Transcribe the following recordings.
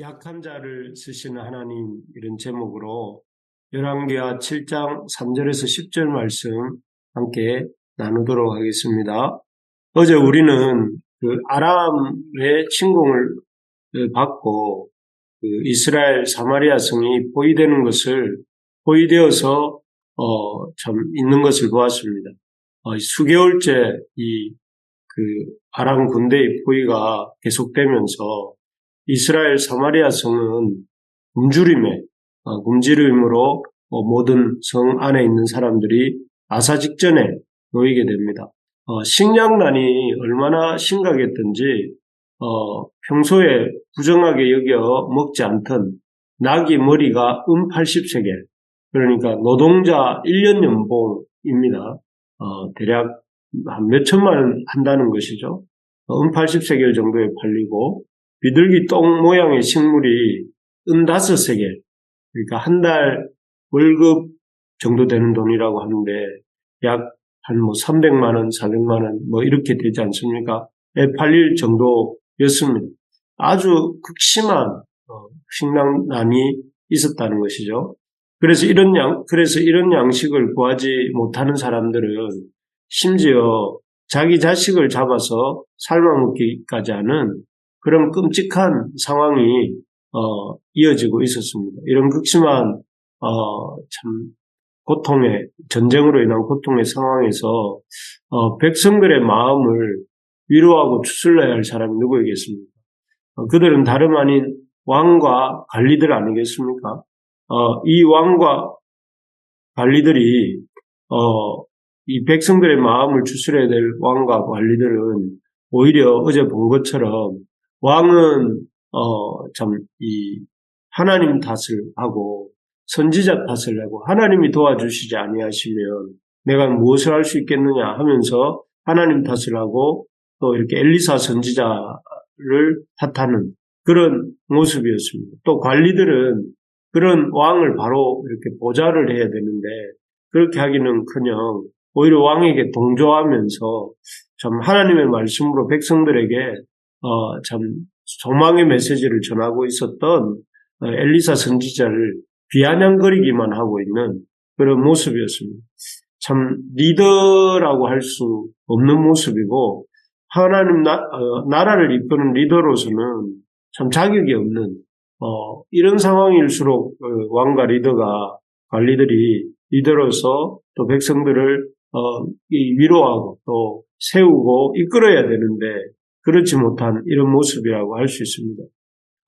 약한 자를 쓰시는 하나님 이런 제목으로 열왕기하 7장 3절에서 10절 말씀 함께 나누도록 하겠습니다. 어제 우리는 그 아람의 침공을 받고 그 이스라엘 사마리아 성이 포위되는 것을 포위되어서 어, 참 있는 것을 보았습니다. 어, 수개월째 이 그 아람 군대의 포위가 계속되면서 이스라엘 사마리아 성은 굶주림에 어, 굶주림으로 어, 모든 성 안에 있는 사람들이 아사 직전에 놓이게 됩니다. 어, 식량난이 얼마나 심각했던지 평소에 부정하게 여겨 먹지 않던 낙이 머리가 은 80세겔 그러니까 노동자 1년 연봉입니다. 대략 한 몇천만 원 한다는 것이죠. 은 80세겔 정도에 팔리고 비둘기 똥 모양의 식물이 은다섯 세계, 그러니까 한 달 월급 정도 되는 돈이라고 하는데 약 한 뭐 300만 원, 400만 원 뭐 이렇게 되지 않습니까? 에 팔릴 정도였습니다. 아주 극심한 어, 식량난이 있었다는 것이죠. 그래서 이런 양, 그래서 이런 양식을 구하지 못하는 사람들은 심지어 자기 자식을 잡아서 삶아먹기까지 하는 그런 끔찍한 상황이 어, 이어지고 있었습니다. 이런 극심한 어, 참 고통의 전쟁으로 인한 고통의 상황에서 어, 백성들의 마음을 위로하고 추슬러야 할 사람이 누구이겠습니까? 어, 그들은 다름 아닌 왕과 관리들 아니겠습니까? 어, 이 왕과 관리들이 어, 이 백성들의 마음을 추스려야 될 왕과 관리들은 오히려 어제 본 것처럼 왕은 어, 참 이 하나님 탓을 하고 선지자 탓을 하고 하나님이 도와주시지 아니하시면 내가 무엇을 할 수 있겠느냐 하면서 하나님 탓을 하고 또 이렇게 엘리사 선지자를 탓하는 그런 모습이었습니다. 또 관리들은 그런 왕을 바로 이렇게 보좌를 해야 되는데 그렇게 하기는 커녕 오히려 왕에게 동조하면서 참 하나님의 말씀으로 백성들에게 어, 참 소망의 메시지를 전하고 있었던 어, 엘리사 선지자를 비아냥거리기만 하고 있는 그런 모습이었습니다. 참 리더라고 할 수 없는 모습이고 하나님 나, 어, 나라를 이끄는 리더로서는 참 자격이 없는 어, 이런 상황일수록 어, 왕과 리더가 관리들이 리더로서 또 백성들을 어, 위로하고 또 세우고 이끌어야 되는데 그렇지 못한 이런 모습이라고 할 수 있습니다.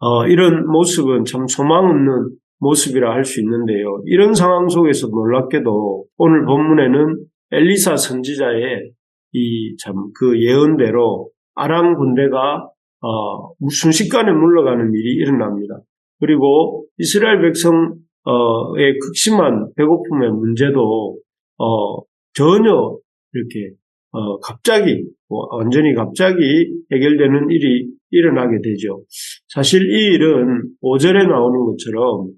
어, 이런 모습은 참 소망 없는 모습이라 할 수 있는데요. 이런 상황 속에서 놀랍게도 오늘 본문에는 엘리사 선지자의 이 참 그 예언대로 아람 군대가 어, 순식간에 물러가는 일이 일어납니다. 그리고 이스라엘 백성의 극심한 배고픔의 문제도 어, 전혀 이렇게 어, 갑자기 뭐 완전히 갑자기 해결되는 일이 일어나게 되죠. 사실 이 일은 5절에 나오는 것처럼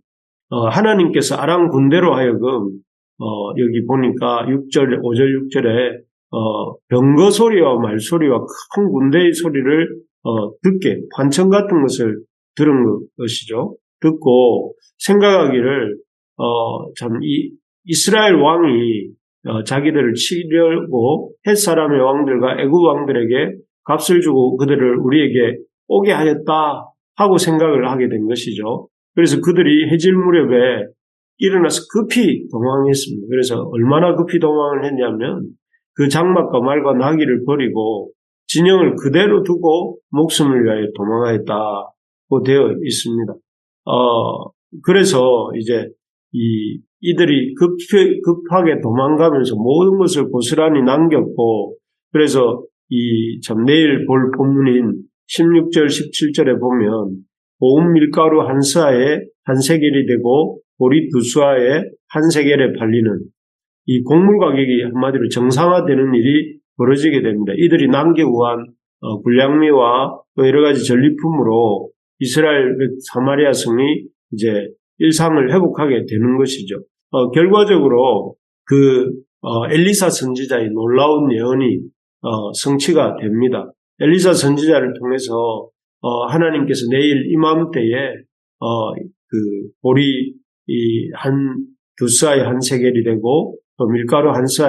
어, 하나님께서 아람 군대로 하여금 어, 여기 보니까 6절, 5절, 6절에 어, 병거 소리와 말 소리와 큰 군대의 소리를 어, 듣게 관청 같은 것을 들은 것이죠. 듣고 생각하기를 어, 참 이 이스라엘 왕이 어, 자기들을 치려고 햇 사람의 왕들과 애굽 왕들에게 값을 주고 그들을 우리에게 오게 하였다 하고 생각을 하게 된 것이죠. 그래서 그들이 해질 무렵에 일어나서 급히 도망했습니다. 그래서 얼마나 급히 도망을 했냐면 그 장막과 말과 나귀를 버리고 진영을 그대로 두고 목숨을 위하여 도망하였다고 되어 있습니다. 어, 그래서 이제 이 이들이 급, 급하게 도망가면서 모든 것을 고스란히 남겼고 그래서 이 참 내일 볼 본문인 16절 17절에 보면 보온 밀가루 한 스아에 한 세겔이 되고 보리 두 수아에 한 세겔에 팔리는 이 곡물 가격이 한마디로 정상화되는 일이 벌어지게 됩니다. 이들이 남겨구한 어, 불량미와 여러 가지 전리품으로 이스라엘 사마리아 성이 이제 일상을 회복하게 되는 것이죠. 어, 결과적으로 그 어, 엘리사 선지자의 놀라운 예언이 어, 성취가 됩니다. 엘리사 선지자를 통해서 어, 하나님께서 내일 이맘때에 어, 그 보리 이한 두 스아에 한 세겔이 되고 또 밀가루 한 세,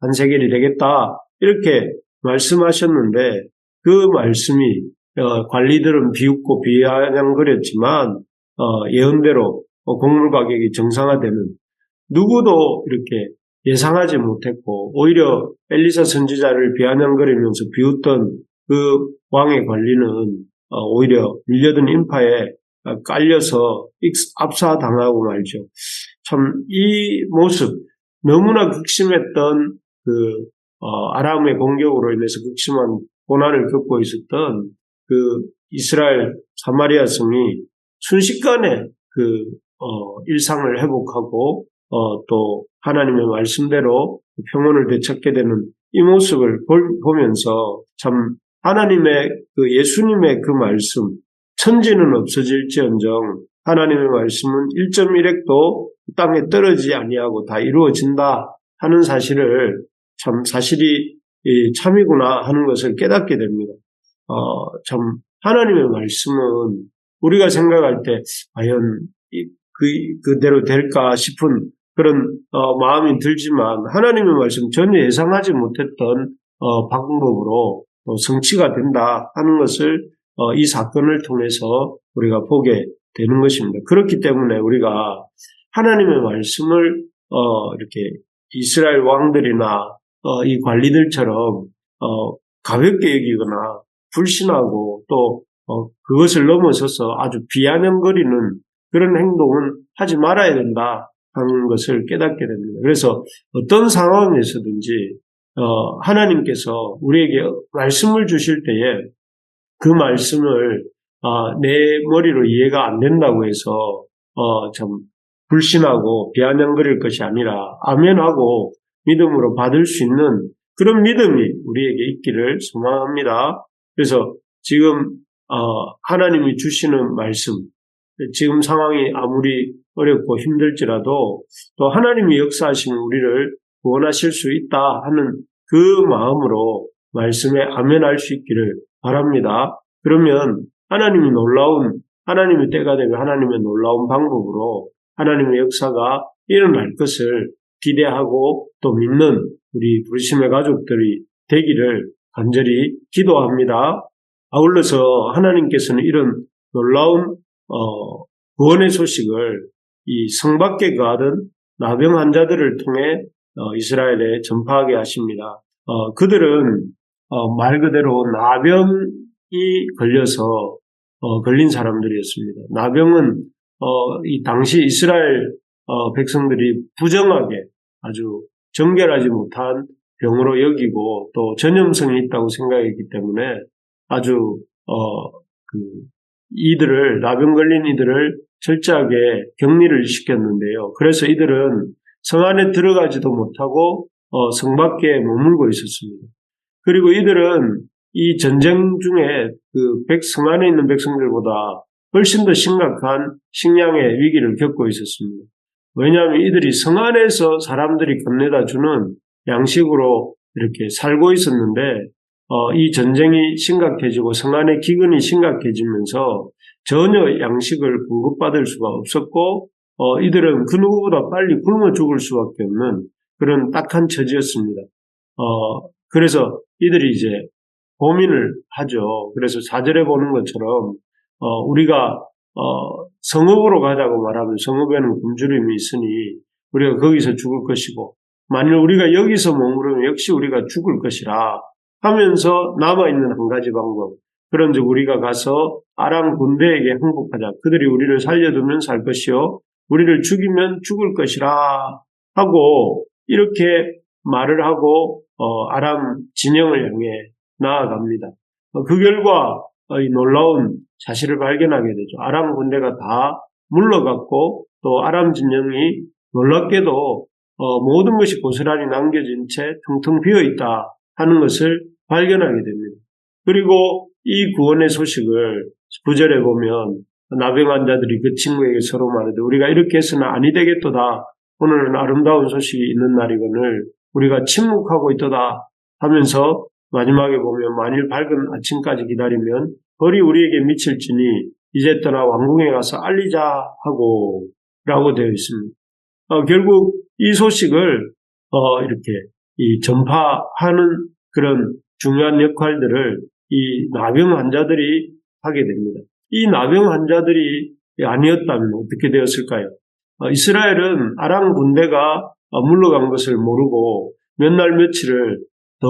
한 세겔이 되겠다 이렇게 말씀하셨는데 그 말씀이 어, 관리들은 비웃고 비아냥거렸지만 어, 예언대로 어, 곡물 가격이 정상화되는 누구도 이렇게 예상하지 못했고 오히려 엘리사 선지자를 비아냥거리면서 비웃던 그 왕의 관리는 어, 오히려 밀려든 인파에 깔려서 압사당하고 말죠. 참 이 모습 너무나 극심했던 그 어, 아람의 공격으로 인해서 극심한 고난을 겪고 있었던 그 이스라엘 사마리아 성이 순식간에 그 어, 일상을 회복하고 어, 또 하나님의 말씀대로 평온을 되찾게 되는 이 모습을 보면서 참 하나님의 그 예수님의 그 말씀 천지는 없어질지언정 하나님의 말씀은 1.1핵도 땅에 떨어지지 아니하고 다 이루어진다 하는 사실을 참 사실이 참이구나 하는 것을 깨닫게 됩니다. 어, 참 하나님의 말씀은 우리가 생각할 때 과연 그 그대로 될까 싶은 그런 어, 마음이 들지만 하나님의 말씀 전혀 예상하지 못했던 어, 방법으로 성취가 된다 하는 것을 어, 이 사건을 통해서 우리가 보게 되는 것입니다. 그렇기 때문에 우리가 하나님의 말씀을 어, 이렇게 이스라엘 왕들이나 어, 이 관리들처럼 어, 가볍게 여기거나 불신하고 또 어, 그것을 넘어서서 아주 비아냥거리는 그런 행동은 하지 말아야 된다 하는 것을 깨닫게 됩니다. 그래서 어떤 상황에서든지 어, 하나님께서 우리에게 말씀을 주실 때에 그 말씀을 어, 내 머리로 이해가 안 된다고 해서 어, 참 불신하고 비아냥거릴 것이 아니라 아멘하고 믿음으로 받을 수 있는 그런 믿음이 우리에게 있기를 소망합니다. 그래서 지금 어, 하나님이 주시는 말씀, 지금 상황이 아무리 어렵고 힘들지라도 또 하나님이 역사하시면 우리를 구원하실 수 있다 하는 그 마음으로 말씀에 아멘할 수 있기를 바랍니다. 그러면 하나님이 놀라운 하나님의 때가 되면 하나님의 놀라운 방법으로 하나님의 역사가 일어날 것을 기대하고 또 믿는 우리 부르심의 가족들이 되기를 간절히 기도합니다. 아울러서 하나님께서는 이런 놀라운 어, 구원의 소식을 이 성밖에 가든 나병 환자들을 통해 어, 이스라엘에 전파하게 하십니다. 어, 그들은 어, 말 그대로 나병이 걸려서 어, 걸린 사람들이었습니다. 나병은 어, 이 당시 이스라엘 백성들이 부정하게 아주 정결하지 못한 병으로 여기고 또 전염성이 있다고 생각했기 때문에 아주 그 이들을 나병 걸린 이들을 철저하게 격리를 시켰는데요. 그래서 이들은 성 안에 들어가지도 못하고 어, 성 밖에 머물고 있었습니다. 그리고 이들은 이 전쟁 중에 그 백성 안에 있는 백성들보다 훨씬 더 심각한 식량의 위기를 겪고 있었습니다. 왜냐하면 이들이 성 안에서 사람들이 건네다 주는 양식으로 이렇게 살고 있었는데 어, 이 전쟁이 심각해지고 성 안의 기근이 심각해지면서 전혀 양식을 공급받을 수가 없었고 어, 이들은 그 누구보다 빨리 굶어 죽을 수밖에 없는 그런 딱한 처지였습니다. 어, 그래서 이들이 이제 고민을 하죠. 그래서 사절에 보는 것처럼 어, 우리가 어, 성읍으로 가자고 말하면 성읍에는 굶주림이 있으니 우리가 거기서 죽을 것이고 만일 우리가 여기서 머무르면 역시 우리가 죽을 것이라 하면서 남아있는 한 가지 방법. 그런 즉 우리가 가서 아람 군대에게 항복하자. 그들이 우리를 살려두면 살 것이요. 우리를 죽이면 죽을 것이라 하고 이렇게 말을 하고 어, 아람 진영을 향해 나아갑니다. 어, 그 결과 어, 이 놀라운 사실을 발견하게 되죠. 아람 군대가 다 물러갔고 또 아람 진영이 놀랍게도 어, 모든 것이 고스란히 남겨진 채 텅텅 비어 있다 하는 것을 발견하게 됩니다. 그리고 이 구원의 소식을 구절에 보면 나병 환자들이 그 친구에게 서로 말하되 우리가 이렇게 해서는 아니 되겠도다. 오늘은 아름다운 소식이 있는 날이거늘 우리가 침묵하고 있도다 하면서 마지막에 보면 만일 밝은 아침까지 기다리면 벌이 우리에게 미칠지니 이제 떠나 왕궁에 가서 알리자 하고 라고 되어 있습니다. 어, 결국 이 소식을 어, 이렇게 이 전파하는 그런 중요한 역할들을 이 나병 환자들이 하게 됩니다. 이 나병 환자들이 아니었다면 어떻게 되었을까요? 어, 이스라엘은 아람 군대가 어, 물러간 것을 모르고 몇 날 며칠을 더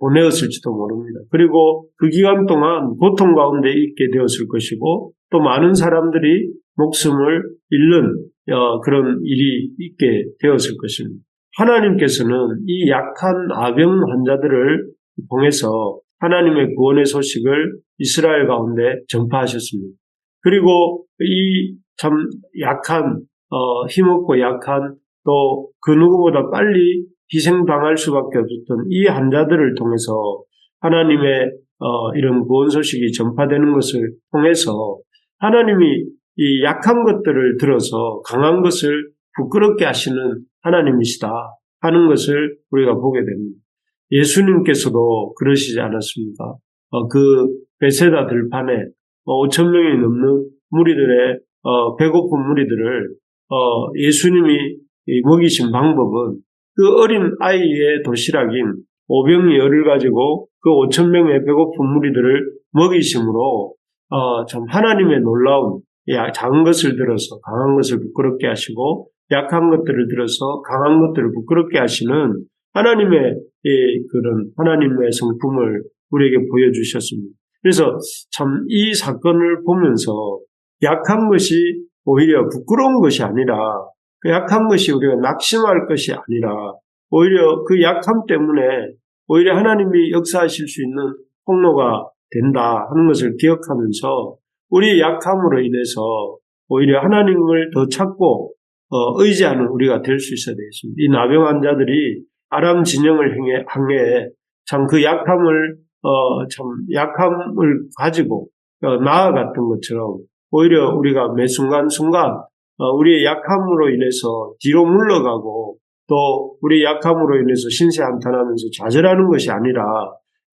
보내었을지도 모릅니다. 그리고 그 기간 동안 고통 가운데 있게 되었을 것이고 또 많은 사람들이 목숨을 잃는 어, 그런 일이 있게 되었을 것입니다. 하나님께서는 이 약한 아병 환자들을 통해서 하나님의 구원의 소식을 이스라엘 가운데 전파하셨습니다. 그리고 이 참 약한 어, 힘없고 약한 또 그 누구보다 빨리 희생당할 수밖에 없었던 이 환자들을 통해서 하나님의 어, 이런 구원 소식이 전파되는 것을 통해서 하나님이 이 약한 것들을 들어서 강한 것을 부끄럽게 하시는 하나님이시다 하는 것을 우리가 보게 됩니다. 예수님께서도 그러시지 않았습니까? 어, 그 베세다 들판에 5천 어, 명이 넘는 무리들의 어, 배고픈 무리들을 어, 예수님이 먹이신 방법은 그 어린 아이의 도시락인 오병이 열을 가지고 그 5천 명의 배고픈 무리들을 먹이심으로 어, 참 하나님의 놀라운 작은 것을 들어서 강한 것을 부끄럽게 하시고 약한 것들을 들어서 강한 것들을 부끄럽게 하시는 하나님의 그런 하나님의 성품을 우리에게 보여주셨습니다. 그래서 참 이 사건을 보면서 약한 것이 오히려 부끄러운 것이 아니라 그 약한 것이 우리가 낙심할 것이 아니라 오히려 그 약함 때문에 오히려 하나님이 역사하실 수 있는 통로가 된다 하는 것을 기억하면서 우리의 약함으로 인해서 오히려 하나님을 더 찾고 어, 의지하는 우리가 될 수 있어야 되겠습니다. 이 나병 환자들이 아람 진영을 향해, 향해 참 그 약함을 어, 참 약함을 가지고 어, 나아갔던 것처럼 오히려 우리가 매 순간 순간 어, 우리의 약함으로 인해서 뒤로 물러가고 또 우리의 약함으로 인해서 신세 한탄하면서 좌절하는 것이 아니라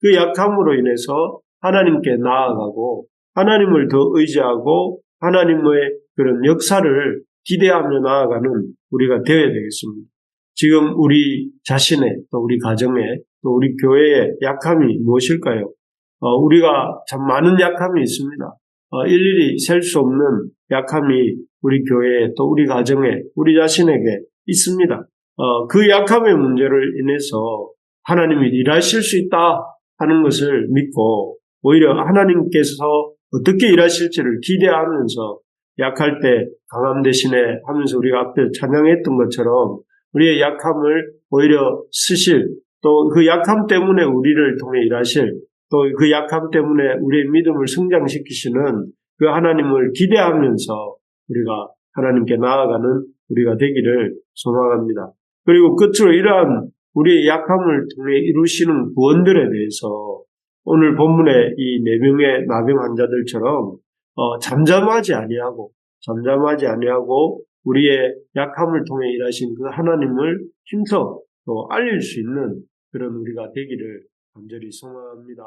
그 약함으로 인해서 하나님께 나아가고 하나님을 더 의지하고 하나님의 그런 역사를 기대하며 나아가는 우리가 되어야 되겠습니다. 지금 우리 자신의 또 우리 가정의 또 우리 교회의 약함이 무엇일까요? 어, 우리가 참 많은 약함이 있습니다. 어, 일일이 셀 수 없는 약함이 우리 교회에 또 우리 가정에 우리 자신에게 있습니다. 어, 그 약함의 문제를 인해서 하나님이 일하실 수 있다 하는 것을 믿고 오히려 하나님께서 어떻게 일하실지를 기대하면서 약할 때 강함 대신에 하면서 우리가 앞에 찬양했던 것처럼 우리의 약함을 오히려 쓰실 또 그 약함 때문에 우리를 통해 일하실 또 그 약함 때문에 우리의 믿음을 성장시키시는 그 하나님을 기대하면서 우리가 하나님께 나아가는 우리가 되기를 소망합니다. 그리고 끝으로 이러한 우리의 약함을 통해 이루시는 구원들에 대해서 오늘 본문의 이 네 명의 나병 환자들처럼 어, 잠잠하지 아니하고 잠잠하지 아니하고 우리의 약함을 통해 일하신 그 하나님을 힘써 또 알릴 수 있는 그런 우리가 되기를 간절히 소망합니다.